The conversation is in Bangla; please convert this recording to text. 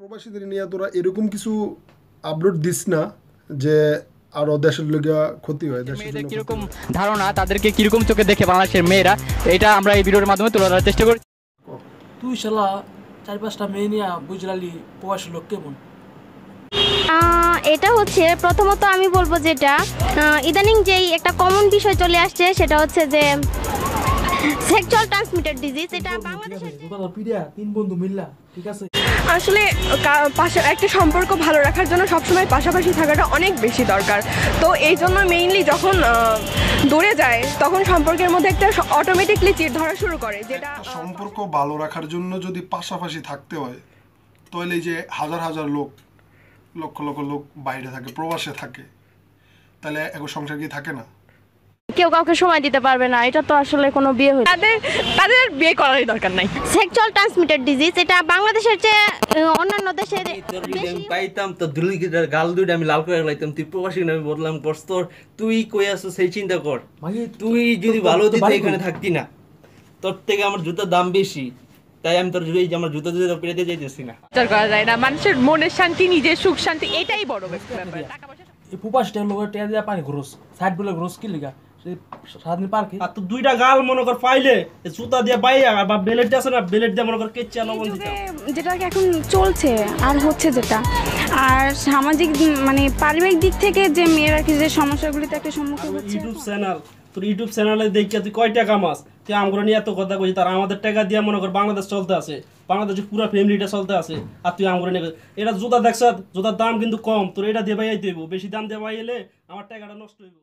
প্রবাসীদের নিয়ে তোরা এরকম কিছু আপলোড দিস না যে আরও দেশের লোকের ক্ষতি হয় মেয়েদের কীরকম ধারণা তাদেরকে কীরকম চোখে দেখে বাংলাদেশের মেয়েরা এটা আমরা এই ভিডিওর মাধ্যমে তুলে ধরার চেষ্টা করি। তুই শালা চার পাঁচটা মেয়ে নিয়ে বুঝলালি প্রবাসী লোক কেমন? আহ, এটা হচ্ছে প্রথমত আমি বলব যেটা ইদানিং যেই একটা কমন বিষয় চলে আসছে সেটা হচ্ছে যে সেক্সুয়াল ট্রান্সমিটেড ডিজিজ এটা ঠিক বাংলাদেশে আছে তোরা তো পিড়িয়া তিন বন্ধু মিললা ঠিক আছে? আসলে পাশে একটা সম্পর্ক ভালো রাখার জন্য সবসময় পাশাপাশি থাকাটা অনেক বেশি দরকার। তো এই জন্য মেইনলি যখন দূরে যায় তখন সম্পর্কের মধ্যে একটা অটোমেটিকলি চিট ধরা শুরু করে যেটা সম্পর্ক ভালো রাখার জন্য যদি পাশাপাশি থাকতে হয় তাহলে যে হাজার হাজার লোক লক্ষ লক্ষ লোক বাইরে থাকে প্রবাসে থাকে তাহলে এখন সংসার কি থাকে না? কেউ কাউকে সময় দিতে পারবে না। এটা তো আসলে কোনো বিয়ে হচ্ছে তাদের তাদের বিয়ে করারই দরকার নাই। সেক্সুয়াল ট্রান্সমিটেড ডিজিজ এটা বাংলাদেশের চেয়ে অন্যান্য আমি পাইতাম তো দুর্নীতিটার গাল দুইটা আমি লাল করে লাইতাম তুই প্রবাসী আমি বললাম তোর। তুই কই আছো সেই চিন্তা কর। তুই যদি ভালো দিতে এখানে থাকতি না। তোর থেকে আমার জুতার দাম বেশি। তাই আমি তোর যদি এই যে আমার জুতো জুতো পেরে দিয়ে যাইতেছি না। বিচার করা যায় না। মানুষের মনের শান্তি নিজের সুখ শান্তি এটাই বড় ব্যাপার। টাকা পয়সা এই প্রবাসীটা লোকের টেয়া দেওয়া পানি ঘরস সাইড বলে ঘরস কি লিগা? সারাদিন পার্কে। আর তো দুইটা গাল মনে কর পাইলে এ জুতা দিয়ে বাইয়া বা বেলেট আছে না বেলেট দিয়ে মনে কর কেচ্চা লবণ দিতে যেটা এখন চলছে আর হচ্ছে যেটা। আর সামাজিক মানে পারিবারিক দিক থেকে যে মেয়েরা কি যে সমস্যাগুলিতে একটা সম্মুখীন হচ্ছে? ইউটিউব চ্যানেল তোর ইউটিউব চ্যানেলে দেখিয়া তুই কয় টাকা মাস তুই আমগুলো নিয়ে এত কথা কইছিস তার আমাদের টাকা দিয়ে মনে কর বাংলাদেশ চলতে আছে। বাংলাদেশে পুরো ফ্যামিলিটা চলতে আছে আর তুই আমগুলো নিয়ে এটা জুতা দেখছ জুতার দাম কিন্তু কম তোর এটা দিয়ে বাইয়াইতে হইব বেশি দাম দিয়ে বাইলে আমার টাকাটা নষ্ট হইব।